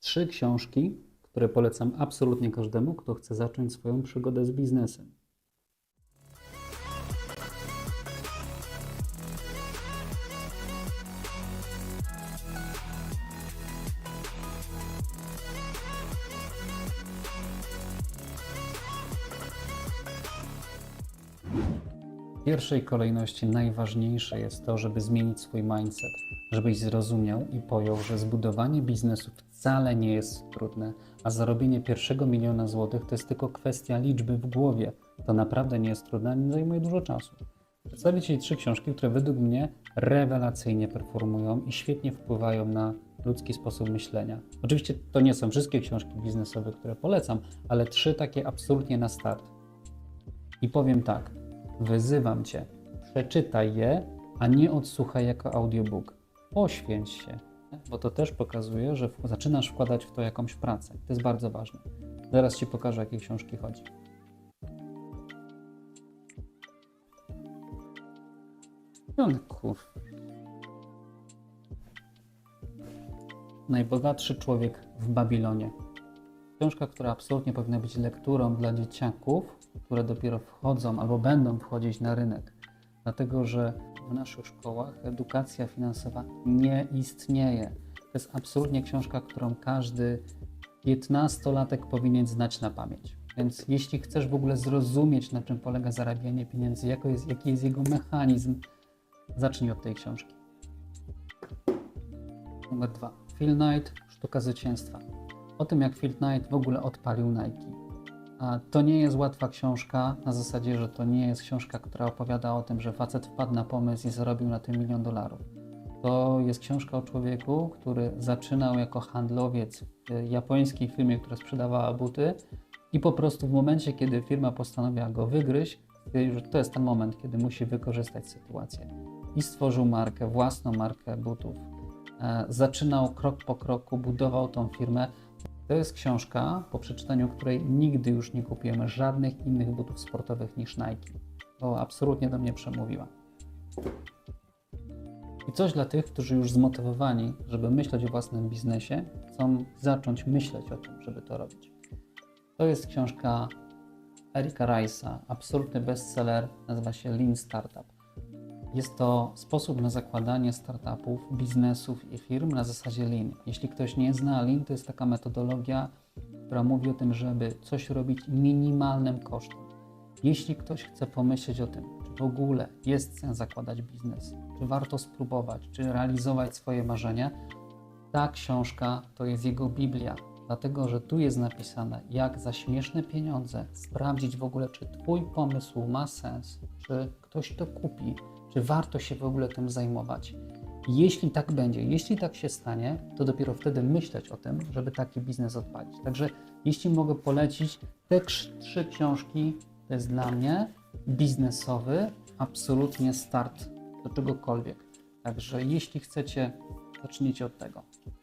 Trzy książki, które polecam absolutnie każdemu, kto chce zacząć swoją przygodę z biznesem. Pierwszej kolejności najważniejsze jest to, żeby zmienić swój mindset, żebyś zrozumiał i pojął, że zbudowanie biznesu wcale nie jest trudne, a zarobienie pierwszego miliona złotych to jest tylko kwestia liczby w głowie. To naprawdę nie jest trudne, nie zajmuje dużo czasu. Przedstawię Ci trzy książki, które według mnie rewelacyjnie performują i świetnie wpływają na ludzki sposób myślenia. Oczywiście to nie są wszystkie książki biznesowe, które polecam, ale trzy takie absolutnie na start. I powiem tak, wyzywam Cię, przeczytaj je, a nie odsłuchaj jako audiobook. Poświęć się, bo to też pokazuje, że zaczynasz wkładać w to jakąś pracę. To jest bardzo ważne. Zaraz Ci pokażę, o jakie książki chodzi. Pionków. Najbogatszy człowiek w Babilonie. Książka, która absolutnie powinna być lekturą dla dzieciaków, które dopiero wchodzą albo będą wchodzić na rynek. Dlatego, że w naszych szkołach edukacja finansowa nie istnieje. To jest absolutnie książka, którą każdy 15-latek powinien znać na pamięć. Więc jeśli chcesz w ogóle zrozumieć, na czym polega zarabianie pieniędzy, jest, jaki jest jego mechanizm, zacznij od tej książki. Numer dwa. Phil Knight, Sztuka Zwycięstwa. O tym, jak Phil Knight w ogóle odpalił Nike. A to nie jest łatwa książka, na zasadzie, że to nie jest książka, która opowiada o tym, że facet wpadł na pomysł i zarobił na tym milion dolarów. To jest książka o człowieku, który zaczynał jako handlowiec w japońskiej firmie, która sprzedawała buty i po prostu w momencie, kiedy firma postanowiła go wygryźć, że to jest ten moment, kiedy musi wykorzystać sytuację. I stworzył markę, własną markę butów. E, Zaczynał krok po kroku, budował tą firmę. To jest książka, po przeczytaniu której nigdy już nie kupujemy żadnych innych butów sportowych niż Nike, bo absolutnie do mnie przemówiła. I coś dla tych, którzy już zmotywowani, żeby myśleć o własnym biznesie, chcą zacząć myśleć o tym, żeby to robić. To jest książka Erika Rice'a, absolutny bestseller, nazywa się Lean Startup. Jest to sposób na zakładanie startupów, biznesów i firm na zasadzie Lean. Jeśli ktoś nie zna Lean, to jest taka metodologia, która mówi o tym, żeby coś robić minimalnym kosztem. Jeśli ktoś chce pomyśleć o tym, czy w ogóle jest sens zakładać biznes, czy warto spróbować, czy realizować swoje marzenia, ta książka to jest jego Biblia, dlatego że tu jest napisane, jak za śmieszne pieniądze sprawdzić w ogóle, czy Twój pomysł ma sens, czy ktoś to kupi, czy warto się w ogóle tym zajmować. Jeśli tak będzie, jeśli tak się stanie, to dopiero wtedy myśleć o tym, żeby taki biznes odpalić. Także jeśli mogę polecić, te trzy książki to jest dla mnie biznesowy, absolutnie start do czegokolwiek. Także jeśli chcecie, zacznijcie od tego.